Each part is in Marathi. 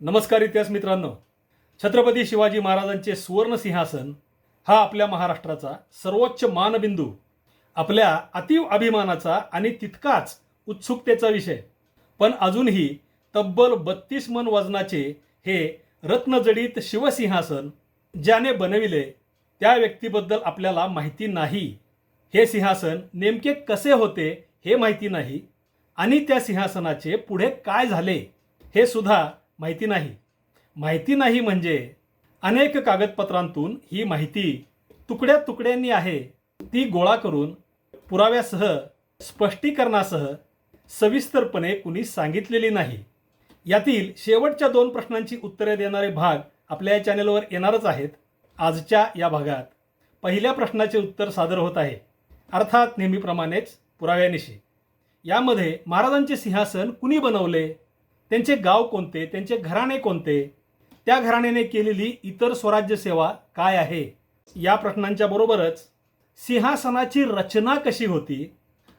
नमस्कार इतिहास मित्रांनो. छत्रपती शिवाजी महाराजांचे सुवर्ण सिंहासन हा आपल्या महाराष्ट्राचा सर्वोच्च मानबिंदू आपल्या अतिव अभिमानाचा आणि तितकाच उत्सुकतेचा विषय. पण अजूनही तब्बल बत्तीस मन वजनाचे हे रत्नजडित शिवसिंहासन ज्याने बनविले त्या व्यक्तीबद्दल आपल्याला माहिती नाही. हे सिंहासन नेमके कसे होते हे माहिती नाही आणि त्या सिंहासनाचे पुढे काय झाले हे सुद्धा माहिती नाही. माहिती नाही म्हणजे अनेक कागदपत्रांतून ही माहिती तुकड्या तुकड्यांनी आहे ती गोळा करून पुराव्यासह स्पष्टीकरणासह सविस्तरपणे कुणी सांगितलेली नाही. यातील शेवटच्या दोन प्रश्नांची उत्तरे देणारे भाग आपल्या या चॅनेलवर येणारच आहेत. आजच्या या भागात पहिल्या प्रश्नाचे उत्तर सादर होत आहे. अर्थात नेहमीप्रमाणेच पुराव्यानिशी. यामध्ये महाराजांचे सिंहासन कुणी बनवले? त्यांचे गाव कोणते त्यांचे घराणे कोणते त्या घराण्याने केलेली इतर स्वराज्य सेवा काय आहे? या प्रश्नांच्या बरोबरच सिंहासनाची रचना कशी होती?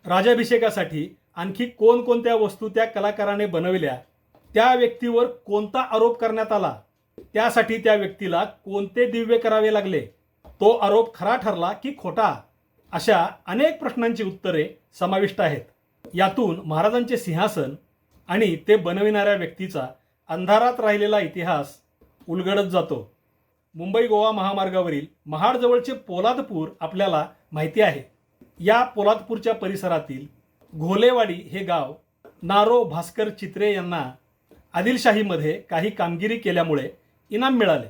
राजाभिषेकासाठी आणखी कोणकोणत्या वस्तू त्या कलाकाराने बनविल्या? त्या व्यक्तीवर कोणता आरोप करण्यात आला? त्यासाठी त्या व्यक्तीला कोणते दिव्य करावे लागले? तो आरोप खरा ठरला की खोटा? अशा अनेक प्रश्नांची उत्तरे समाविष्ट आहेत. यातून महाराजांचे सिंहासन आणि ते बनविणाऱ्या व्यक्तीचा अंधारात राहिलेला इतिहास उलगडत जातो. मुंबई गोवा महामार्गावरील महाडजवळचे पोलादपूर आपल्याला माहिती आहे. या पोलादपूरच्या परिसरातील घोलेवाडी हे गाव नारो भास्कर चित्रे यांना आदिलशाहीमध्ये काही कामगिरी केल्यामुळे इनाम मिळाले.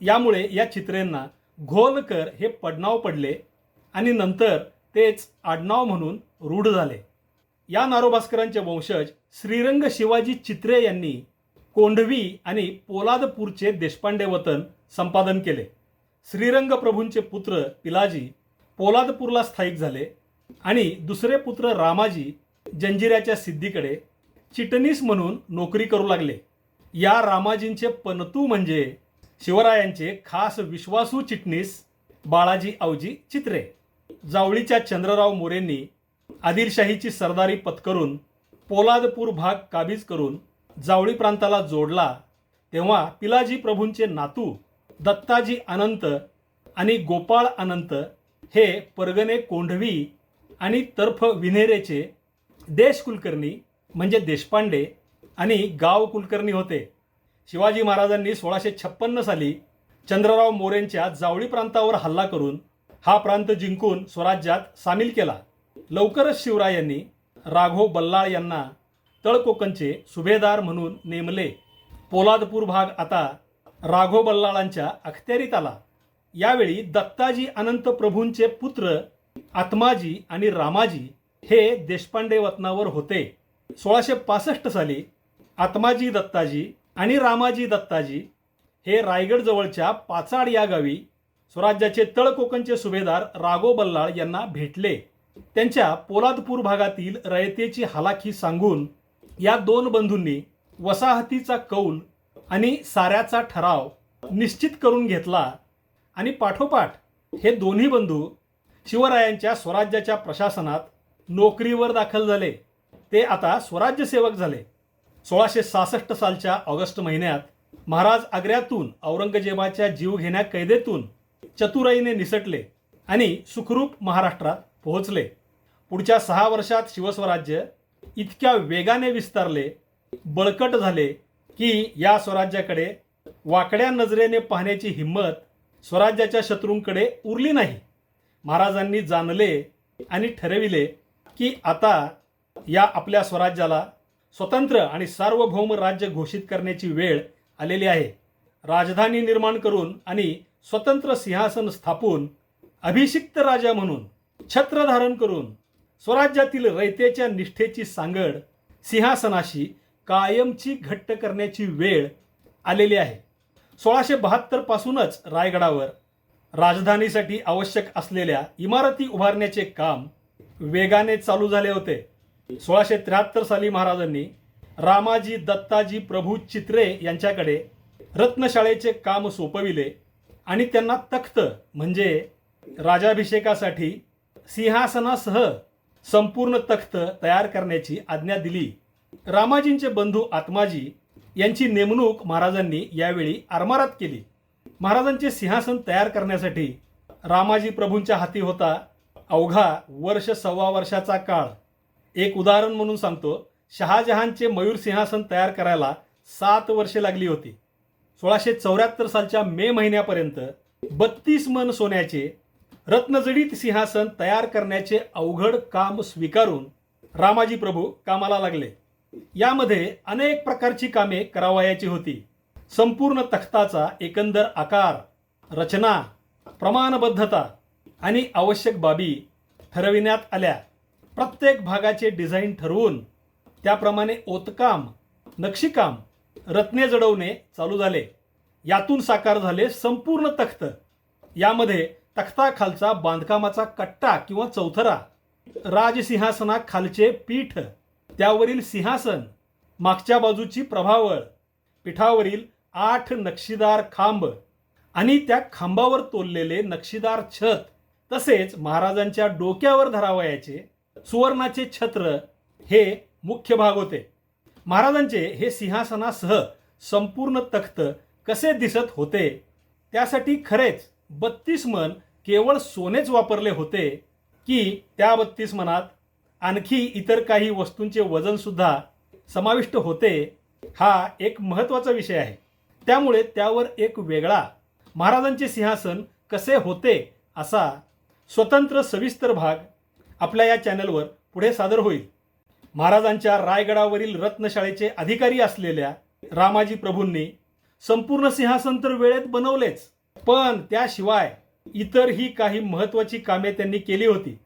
यामुळे या चित्रेंना घोलकर हे पडनाव पडले आणि नंतर तेच आडनाव म्हणून रूढ झाले. या नारोभास्करांचे वंशज श्रीरंग शिवाजी चित्रे यांनी कोंढवी आणि पोलादपूरचे देशपांडे वतन संपादन केले. श्रीरंग प्रभूंचे पुत्र पिलाजी पोलादपूरला स्थायिक झाले आणि दुसरे पुत्र रामाजी जंजिऱ्याच्या सिद्धीकडे चिटणीस म्हणून नोकरी करू लागले. या रामाजींचे पनतू म्हणजे शिवरायांचे खास विश्वासू चिटणीस बाळाजी आवजी चित्रे. जावळीच्या चंद्रराव मोरेंनी आदिलशाहीची सरदारी पत्करून पोलादपूर भाग काबीज करून जावळी प्रांताला जोडला तेव्हा पिलाजी प्रभूंचे नातू दत्ताजी अनंत आणि गोपाळ अनंत हे परगणे कोंढवी आणि तर्फ विनेरेचे देश कुलकर्णी म्हणजे देशपांडे आणि गाव कुलकर्णी होते. शिवाजी महाराजांनी सोळाशे छप्पन्न साली चंद्रराव मोरेंच्या जावळी प्रांतावर हल्ला करून हा प्रांत जिंकून स्वराज्यात सामील केला. लवकरच शिवरायांनी राघव बल्लाळ यांना तळकोकणचे सुभेदार म्हणून नेमले. पोलादपूर भाग आता राघव बल्लाळांच्या अखत्यारीत आला. यावेळी दत्ताजी अनंत प्रभूंचे पुत्र आत्माजी आणि रामाजी हे देशपांडे वतनावर होते. सोळाशे पासष्ट साली आत्माजी दत्ताजी आणि रामाजी दत्ताजी हे रायगड जवळच्या पाचाड या गावी स्वराज्याचे तळकोकणचे सुभेदार राघो बल्लाळ यांना भेटले. त्यांच्या पोलादपूर भागातील रयतेची हालाखी सांगून या दोन बंधूंनी वसाहतीचा कौल आणि साऱ्याचा ठराव निश्चित करून घेतला आणि पाठोपाठ हे दोन्ही बंधू शिवरायांच्या स्वराज्याच्या प्रशासनात नोकरीवर दाखल झाले. ते आता स्वराज्य सेवक झाले. सोळाशे सहासष्ट सालच्या ऑगस्ट महिन्यात महाराज आग्र्यातून औरंगजेबाच्या जीवघेण्या कैदेतून चतुराईने निसटले आणि सुखरूप महाराष्ट्रात पोहोचले. पुढच्या सहा वर्षात शिवस्वराज्य इतक्या वेगाने विस्तारले बळकट झाले की या स्वराज्याकडे वाकड्या नजरेने पाहण्याची हिंमत स्वराज्याच्या शत्रूंकडे उरली नाही. महाराजांनी जाणले आणि ठरविले की आता या आपल्या स्वराज्याला स्वतंत्र आणि सार्वभौम राज्य घोषित करण्याची वेळ आलेली आहे. राजधानी निर्माण करून आणि स्वतंत्र सिंहासन स्थापून अभिषिक्त राजा म्हणून छत्र धारण करून स्वराज्यातील रयतेच्या निष्ठेची सांगड सिंहासनाशी कायमची घट्ट करण्याची वेळ आलेली आहे. सोळाशे बहात्तर पासूनच रायगडावर राजधानीसाठी आवश्यक असलेल्या इमारती उभारण्याचे काम वेगाने चालू झाले होते. सोळाशे त्र्याहत्तर साली महाराजांनी रामाजी दत्ताजी प्रभू चित्रे यांच्याकडे रत्नशाळेचे काम सोपविले आणि त्यांना तख्त म्हणजे राजाभिषेकासाठी सिंहासनासह संपूर्ण तख्त तयार करण्याची आज्ञा दिली. रामाजींचे बंधू आत्माजी यांची नेमणूक महाराजांनी यावेळी आरमारात केली. महाराजांचे सिंहासन तयार करण्यासाठी रामाजी प्रभूंच्या हाती होता अवघा वर्ष सव्वा वर्षाचा काळ. एक उदाहरण म्हणून सांगतो शहाजहानचे मयूर सिंहासन तयार करायला सात वर्षे लागली होती. सोळाशे चौऱ्याहत्तर सालच्या मे महिन्यापर्यंत बत्तीस मन सोन्याचे रत्नजडीत सिंहासन तयार करण्याचे अवघड काम स्वीकारून रामाजी प्रभू कामाला लागले. यामध्ये अनेक प्रकारची कामे करावयाची होती. संपूर्ण तख्ताचा एकंदर आकार रचना प्रमाणबद्धता आणि आवश्यक बाबी ठरविण्यात आल्या. प्रत्येक भागाचे डिझाईन ठरवून त्याप्रमाणे ओतकाम नक्षीकाम रत्ने जडवणे चालू झाले. यातून साकार झाले संपूर्ण तख्त. यामध्ये तख्ताखालचा बांधकामाचा कट्टा किंवा चौथरा राजसिंहासनाखालचे पीठ त्यावरील सिंहासन मागच्या बाजूची प्रभावळ पीठावरील आठ नक्षीदार खांब आणि त्या खांबावर तोललेले नक्षीदार छत तसेच महाराजांच्या डोक्यावर धरावयाचे सुवर्णाचे छत्र हे मुख्य भाग होते. महाराजांचे हे सिंहासनासह संपूर्ण तख्त कसे दिसत होते त्यासाठी खरेच बत्तीस मन केवळ सोनेच वापरले होते की त्या बत्तीस मनात आणखी इतर काही वस्तूंचे वजनसुद्धा समाविष्ट होते हा एक महत्त्वाचा विषय आहे. त्यामुळे त्यावर एक वेगळा महाराजांचे सिंहासन कसे होते असा स्वतंत्र सविस्तर भाग आपल्या या चॅनलवर पुढे सादर होईल. महाराजांच्या रायगडावरील रत्नशाळेचे अधिकारी असलेल्या रामाजी प्रभूंनी संपूर्ण सिंहासन तर वेळेत बनवलेच पण त्याशिवाय इतरही काही महत्त्वाची कामे त्यांनी केली होती.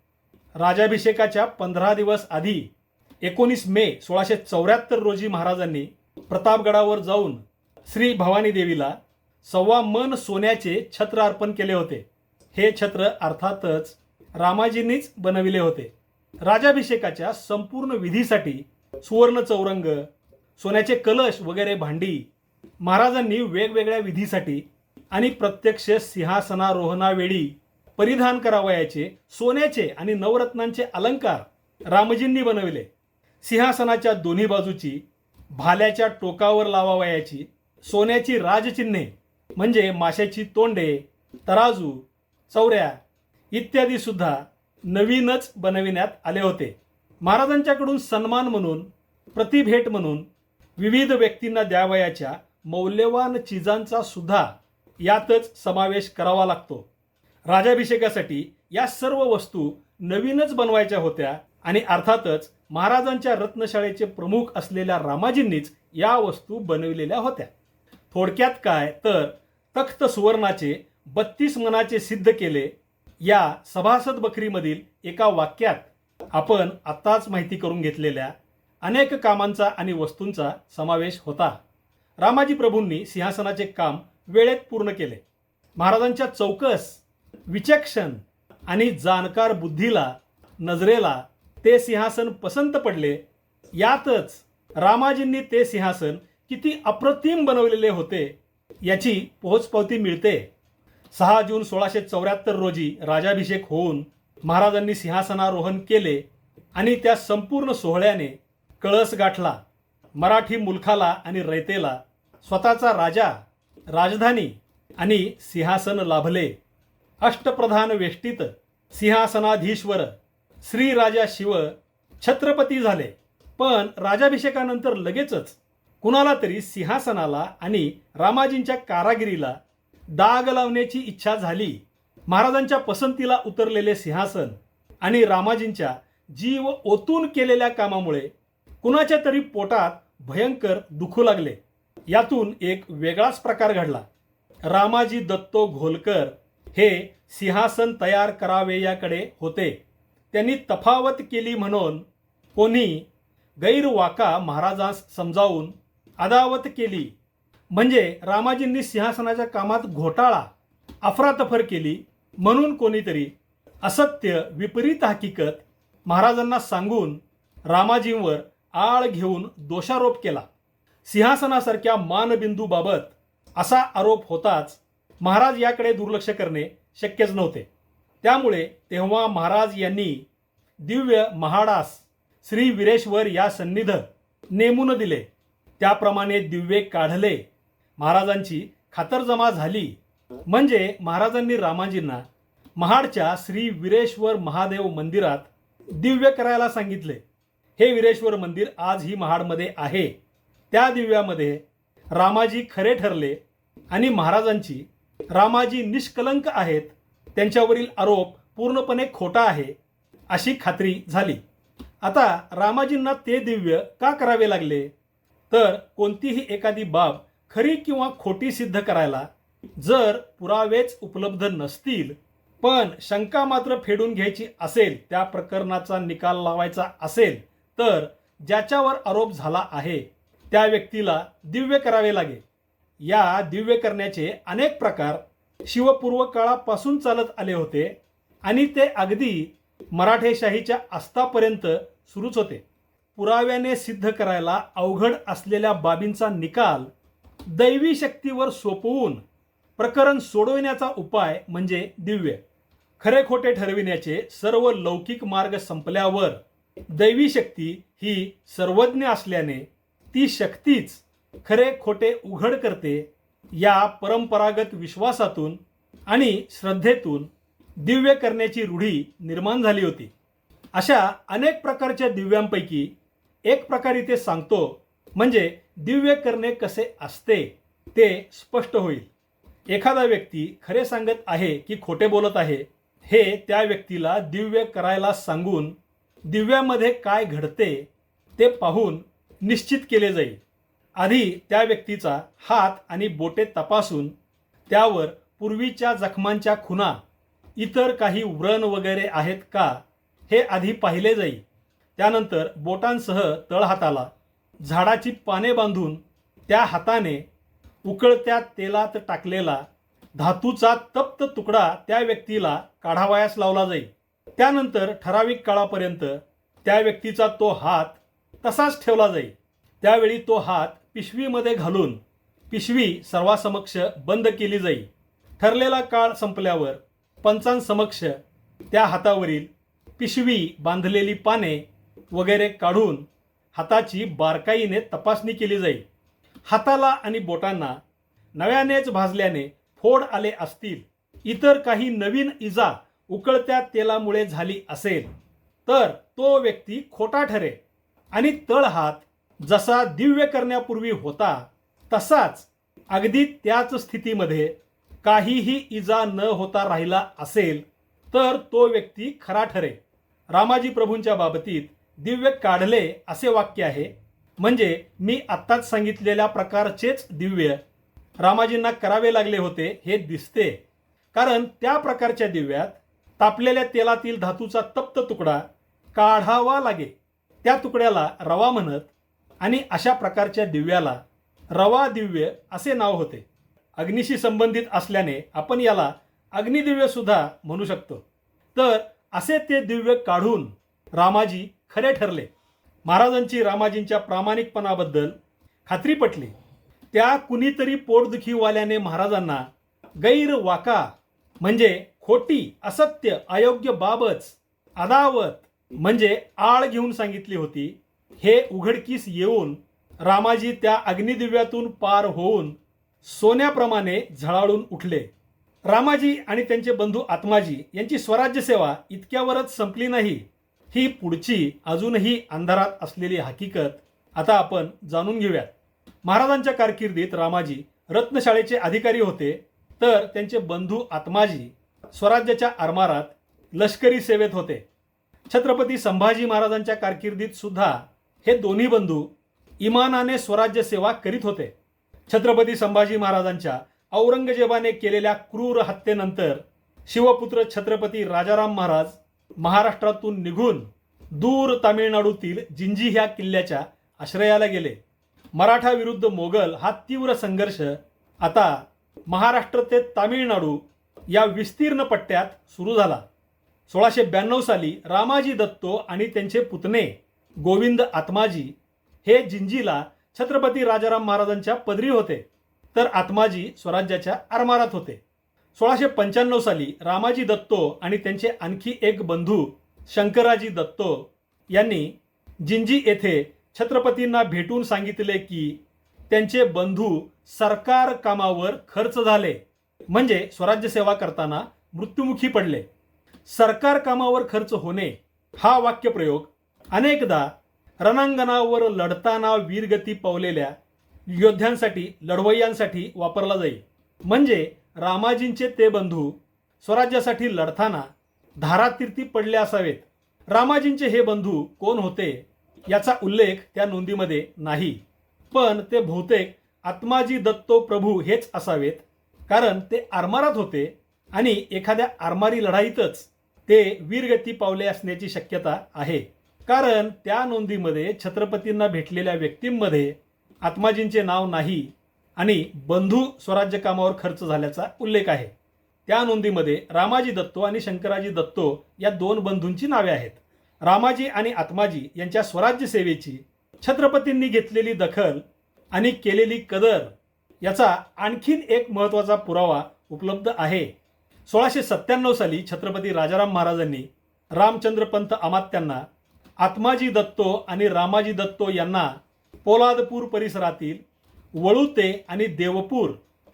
राजाभिषेकाच्या पंधरा दिवस आधी एकोणीस मे सोळाशे चौऱ्याहत्तर रोजी महाराजांनी प्रतापगडावर जाऊन श्री भवानी देवीला सव्वा मन सोन्याचे छत्र अर्पण केले होते. हे छत्र अर्थातच रामाजींनीच बनविले होते. राजाभिषेकाच्या संपूर्ण विधीसाठी सुवर्ण चौरंग सोन्याचे कलश वगैरे भांडी महाराजांनी वेगवेगळ्या विधीसाठी आणि प्रत्यक्ष सिंहासनारोहणावेळी परिधान करावयाचे सोन्याचे आणि नवरत्नांचे अलंकार रामजींनी बनविले. सिंहासनाच्या दोन्ही बाजूची भाल्याच्या टोकावर लावावयाची सोन्याची राजचिन्हे म्हणजे माशाची तोंडे तराजू चौऱ्या इत्यादी सुद्धा नवीनच बनविण्यात आले होते. महाराजांच्याकडून सन्मान म्हणून प्रतिभेट म्हणून विविध व्यक्तींना द्यावयाच्या मौल्यवान चिजांचा सुद्धा यातच समावेश करावा लागतो. राजाभिषेकासाठी या सर्व वस्तू नवीनच बनवायच्या होत्या आणि अर्थातच महाराजांच्या रत्नशाळेचे प्रमुख असलेल्या रामाजींनीच या वस्तू बनविलेल्या होत्या. थोडक्यात काय तर तख्त सुवर्णाचे बत्तीस मनाचे सिद्ध केले या सभासद बकरीमधील एका वाक्यात आपण आत्ताच माहिती करून घेतलेल्या अनेक कामांचा आणि वस्तूंचा समावेश होता. रामाजी प्रभूंनी सिंहासनाचे काम वेळेत पूर्ण केले. महाराजांच्या चौकस विचक्षण आणि जाणकार बुद्धीला नजरेला ते सिंहासन पसंत पडले. यातच रामाजींनी ते सिंहासन किती अप्रतिम बनवलेले होते याची पोहोचपावती मिळते. सहा जून सोळाशे चौऱ्याहत्तर रोजी राजाभिषेक होऊन महाराजांनी सिंहासनारोहण केले आणि त्या संपूर्ण सोहळ्याने कळस गाठला मराठी मुलखाला आणि रयतेला स्वतःचा राजा राजधानी आणि सिंहासन लाभले. अष्टप्रधान वेष्टीत सिंहासनाधीश्वर श्रीराजा शिव छत्रपती झाले. पण राजाभिषेकानंतर लगेचच कुणाला तरी सिंहासनाला आणि रामाजींच्या कारागिरीला डाग लावण्याची इच्छा झाली. महाराजांच्या पसंतीला उतरलेले सिंहासन आणि रामाजींच्या जीव ओतून केलेल्या कामामुळे कुणाच्या तरी पोटात भयंकर दुखू लागले. यातून एक वेगळाच प्रकार घडला. रामाजी दत्तो घोलकर हे सिंहासन तयार करावे याकडे होते. त्यांनी तफावत केली म्हणून कोणी गैरवाका महाराजांस समजावून अदावत केली. म्हणजे रामाजींनी सिंहासनाच्या कामात घोटाळा अफरातफर केली म्हणून कोणीतरी असत्य विपरीत हकीकत महाराजांना सांगून रामाजींवर आळ घेऊन दोषारोप केला. सिंहासनासारख्या मानबिंदूबाबत असा आरोप होताच महाराज याकडे दुर्लक्ष करणे शक्यच नव्हते. त्यामुळे तेव्हा महाराज यांनी दिव्य महाडास श्री विरेश्वर या सन्निध नेमून दिले. त्याप्रमाणे दिव्ये काढले. महाराजांची खातरजमा झाली. म्हणजे महाराजांनी रामाजींना महाडच्या श्री विरेश्वर महादेव मंदिरात दिव्य करायला सांगितले. हे विरेश्वर मंदिर आजही महाडमध्ये आहे. त्या दिव्यामध्ये रामाजी खरे ठरले आणि महाराजांची रामाजी निष्कलंक आहेत त्यांच्यावरील आरोप पूर्णपणे खोटा आहे अशी खात्री झाली. आता रामाजींना ते दिव्य का करावे लागले? तर कोणतीही एखादी बाब खरी किंवा खोटी सिद्ध करायला जर पुरावेच उपलब्ध नसतील पण शंका मात्र फेडून घ्यायची असेल त्या प्रकरणाचा निकाल लावायचा असेल तर ज्याच्यावर आरोप झाला आहे त्या व्यक्तीला दिव्य करावे लागेल या दिव्य करण्याचे अनेक प्रकार शिवपूर्व काळापासून चालत आले होते आणि ते अगदी मराठेशाहीच्या आस्थापर्यंत सुरूच होते. पुराव्याने सिद्ध करायला अवघड असलेल्या बाबींचा निकाल दैवी शक्तीवर सोपवून प्रकरण सोडविण्याचा उपाय म्हणजे दिव्य. खरे खोटे ठरविण्याचे सर्व लौकिक मार्ग संपल्यावर दैवी शक्ती ही सर्वज्ञ असल्याने ती शक्तीच खरे खोटे उघड करते या परंपरागत विश्वासातून आणि श्रद्धेतून दिव्य करण्याची रूढी निर्माण झाली होती. अशा अनेक प्रकारच्या दिव्यांपैकी एक प्रकार इथे सांगतो म्हणजे दिव्य करणे कसे असते ते स्पष्ट होईल. एखादा व्यक्ती खरे सांगत आहे की खोटे बोलत आहे हे त्या व्यक्तीला दिव्य करायला सांगून दिव्यामध्ये काय घडते ते पाहून निश्चित केले जाईल. आधी त्या व्यक्तीचा हात आणि बोटे तपासून त्यावर पूर्वीच्या जखमांच्या खुणा इतर काही व्रण वगैरे आहेत का हे आधी पाहिले जाईल. त्यानंतर बोटांसह तळहाताला झाडाची पाने बांधून त्या हाताने उकळत्या तेलात टाकलेला धातूचा तप्त तुकडा त्या व्यक्तीला काढावयास लावला जाईल. त्यानंतर ठराविक काळापर्यंत त्या व्यक्तीचा तो हात तसाच ठेवला जाईल त्यावेळी तो हात पिशवीमध्ये घालून पिशवी सर्वासमक्ष बंद केली जाईल ठरलेला काळ संपल्यावर पंचांसमक्ष त्या हातावरील पिशवी बांधलेली पाने वगैरे काढून हाताची बारकाईने तपासणी केली जाईल हाताला आणि बोटांना नव्यानेच भाजल्याने फोड आले असतील इतर काही नवीन इजा उकळत्या तेलामुळे झाली असेल तर तो व्यक्ती खोटा ठरेल. आणि तळहात जसा दिव्य करण्यापूर्वी होता तसाच अगदी त्याच स्थितीमध्ये काहीही इजा न होता राहिला असेल तर तो व्यक्ती खरा ठरे. रामाजी प्रभूंच्या बाबतीत दिव्य काढले असे वाक्य आहे. म्हणजे मी आत्ताच सांगितलेल्या प्रकारचेच दिव्य रामाजींना करावे लागले होते हे दिसते. कारण त्या प्रकारच्या दिव्यात तापलेल्या तेलातील धातूचा तप्त तुकडा काढावा लागे. त्या तुकड्याला रवा म्हणत आणि अशा प्रकारच्या दिव्याला रवा दिव्य असे नाव होते. अग्नीशी संबंधित असल्याने आपण याला अग्निदिव्य सुद्धा म्हणू शकतो. तर असे ते दिव्य काढून रामाजी खरे ठरले. महाराजांची रामाजींच्या प्रामाणिकपणाबद्दल खात्री पटली. त्या कुणीतरी पोटदुखीवाल्याने महाराजांना गैर वाका म्हणजे खोटी असत्य अयोग्य बाबच अदावत म्हणजे आळ घेऊन सांगितली होती हे उघडकीस येऊन रामाजी त्या अग्निदिव्यातून पार होऊन सोन्याप्रमाणे झळाळून उठले. रामाजी आणि त्यांचे बंधू आत्माजी यांची स्वराज्य सेवा इतक्यावरच संपली नाही. ही पुढची अजूनही अंधारात असलेली हकीकत आता आपण जाणून घेऊयात. महाराजांच्या कारकिर्दीत रामाजी रत्नशाळेचे अधिकारी होते तर त्यांचे बंधू आत्माजी स्वराज्याच्या आरमारात लष्करी सेवेत होते. छत्रपती संभाजी महाराजांच्या कारकिर्दीत सुद्धा हे दोन्ही बंधू इमानाने स्वराज्य सेवा करीत होते. छत्रपती संभाजी महाराजांच्या औरंगजेबाने केलेल्या क्रूर हत्येनंतर शिवपुत्र छत्रपती राजाराम महाराज महाराष्ट्रातून निघून दूर तामिळनाडूतील जिंजी ह्या किल्ल्याच्या आश्रयाला गेले. मराठा विरुद्ध मोगल हा तीव्र संघर्ष आता महाराष्ट्र ते तामिळनाडू या विस्तीर्ण पट्ट्यात सुरू झाला. सोळाशे ब्याण्णव साली रामाजी दत्तो आणि त्यांचे पुतणे गोविंद आत्माजी हे जिंजीला छत्रपती राजाराम महाराजांच्या पदरी होते. तर आत्माजी स्वराज्याच्या आरमारात होते. सोळाशे पंच्याण्णव साली रामाजी दत्तो आणि त्यांचे आणखी एक बंधू शंकराजी दत्तो यांनी जिंजी येथे छत्रपतींना भेटून सांगितले की त्यांचे बंधू सरकार कामावर खर्च झाले. म्हणजे स्वराज्य सेवा करताना मृत्युमुखी पडले. सरकार कामावर खर्च होणे हा वाक्यप्रयोग अनेकदा रणांगणावर लढताना वीरगती पावलेल्या योद्ध्यांसाठी लढवय्यांसाठी वापरला जाईल. म्हणजे रामाजींचे ते बंधू स्वराज्यासाठी लढताना धारातीर्थी पडले असावेत. रामाजींचे हे बंधू कोण होते याचा उल्लेख त्या नोंदीमध्ये नाही. पण ते बहुतेक आत्माजी दत्तो प्रभू हेच असावेत. कारण ते आरमारात होते आणि एखाद्या आरमारी लढाईतच ते वीरगती पावले असण्याची शक्यता आहे. कारण त्या नोंदीमध्ये छत्रपतींना भेटलेल्या व्यक्तींमध्ये आत्माजींचे नाव नाही आणि बंधू स्वराज्य कामावर खर्च झाल्याचा उल्लेख आहे. त्या नोंदीमध्ये रामाजी दत्तो आणि शंकराजी दत्तो या दोन बंधूंची नावे आहेत. रामाजी आणि आत्माजी यांच्या स्वराज्य सेवेची छत्रपतींनी घेतलेली दखल आणि केलेली कदर याचा आणखीन एक महत्त्वाचा पुरावा उपलब्ध आहे. सोळाशे सत्त्याण्णव साली छत्रपती राजाराम महाराजांनी रामचंद्रपंत अमात्यांना आत्माजी दत्तो आणि रामाजी दत्तो यांना पोलादपूर परिसरातील वळुते आणि देवपूर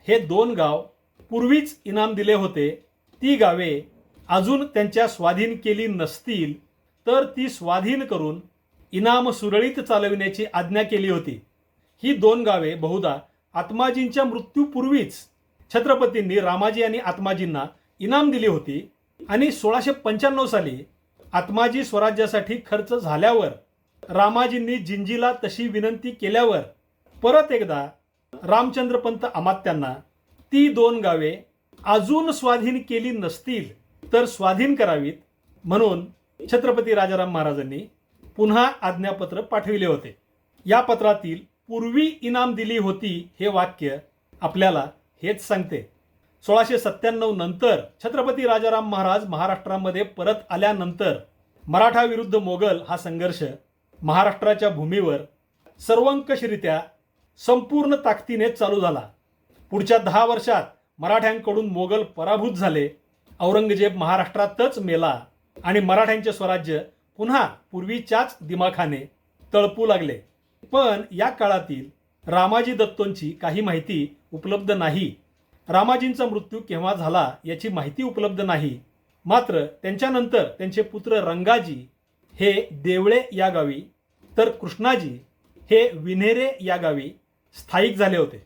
हे दोन गाव पूर्वीच इनाम दिले होते. ती गावे अजून त्यांच्या स्वाधीन केली नसतील तर ती स्वाधीन करून इनाम सुरळीत चालविण्याची आज्ञा केली होती. ही दोन गावे बहुधा आत्माजींच्या मृत्यूपूर्वीच छत्रपतींनी रामाजी आणि आत्माजींना इनाम दिली होती आणि सोळाशे पंच्याण्णव साली आत्माजी स्वराज्यासाठी खर्च झाल्यावर रामाजींनी जिंजीला तशी विनंती केल्यावर परत एकदा रामचंद्रपंत अमात्यांना ती दोन गावे अजून स्वाधीन केली नसतील तर स्वाधीन करावीत म्हणून छत्रपती राजाराम महाराजांनी पुन्हा आज्ञापत्र पाठविले होते. या पत्रातील पूर्वी इनाम दिली होती हे वाक्य आपल्याला हेच सांगते. सोळाशे सत्त्याण्णव नंतर छत्रपती राजाराम महाराज महाराष्ट्रामध्ये परत आल्यानंतर मराठा विरुद्ध मोगल हा संघर्ष महाराष्ट्राच्या भूमीवर सर्वंकषरित्या संपूर्ण ताकदीने चालू झाला. पुढच्या दहा वर्षात मराठ्यांकडून मोगल पराभूत झाले औरंगजेब महाराष्ट्रातच मेला आणि मराठ्यांचे स्वराज्य पुन्हा पूर्वीच्याच दिमाखाने तळपू लागले. पण या काळातील रामाजी दत्तोंची काही माहिती उपलब्ध नाही. रामाजींचा मृत्यू केव्हा झाला याची माहिती उपलब्ध नाही. मात्र त्यांच्यानंतर त्यांचे पुत्र रंगाजी हे देवळे या गावी तर कृष्णाजी हे विन्हेरे या गावी स्थायिक झाले होते.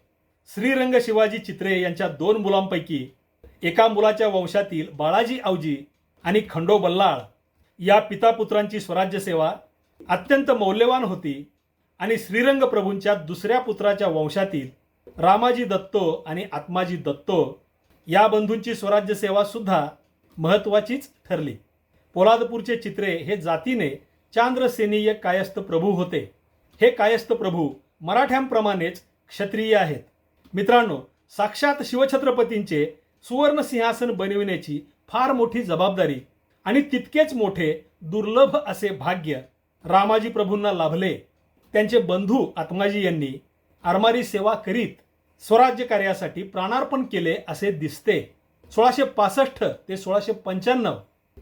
श्रीरंग शिवाजी चित्रे यांच्या दोन मुलांपैकी एका मुलाच्या वंशातील बाळाजी आवजी आणि खंडो बल्लाळ या पितापुत्रांची स्वराज्य सेवा अत्यंत मौल्यवान होती आणि श्रीरंग प्रभूंच्या दुसऱ्या पुत्राच्या वंशातील रामाजी दत्तो आणि आत्माजी दत्तो या बंधूंची स्वराज्य सेवा सुद्धा महत्त्वाचीच ठरली. पोलादपूरचे चित्रे हे जातीने चांद्रसेनीय कायस्थ प्रभू होते. हे कायस्थ प्रभू मराठ्यांप्रमाणेच क्षत्रिय आहेत. मित्रांनो साक्षात शिवछत्रपतींचे सुवर्ण सिंहासन बनविण्याची फार मोठी जबाबदारी आणि तितकेच मोठे दुर्लभ असे भाग्य रामाजी प्रभूंना लाभले. त्यांचे बंधू आत्माजी यांनी आरमारी सेवा करीत स्वराज्य कार्यासाठी प्राणार्पण केले असे दिसते. सोळाशे पासष्ट ते सोळाशे पंच्याण्णव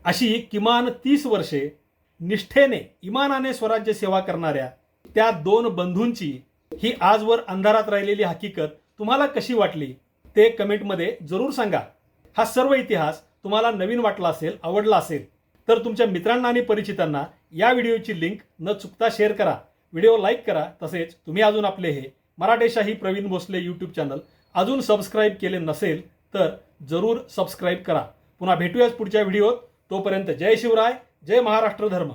अशी किमान तीस वर्षे निष्ठेने इमानाने स्वराज्य सेवा करणाऱ्या त्या दोन बंधूंची ही आजवर अंधारात राहिलेली हकीकत तुम्हाला कशी वाटली? ते कमेंटमध्ये जरूर सांगा. हा सर्व इतिहास तुम्हाला नवीन वाटला असेल आवडला असेल तर तुमच्या मित्रांना आणि परिचितांना या व्हिडिओची लिंक न चुकता शेअर करा. व्हिडिओ लाईक करा तसेच तुम्ही अजून आपले हे मराठेशाही प्रवीण भोसले यूट्यूब चॅनल अजून सबस्क्राईब केले नसेल तर जरूर सबस्क्राईब करा. पुन्हा भेटूयाच पुढच्या व्हिडिओत तोपर्यंत जय शिवराय जय महाराष्ट्र धर्म.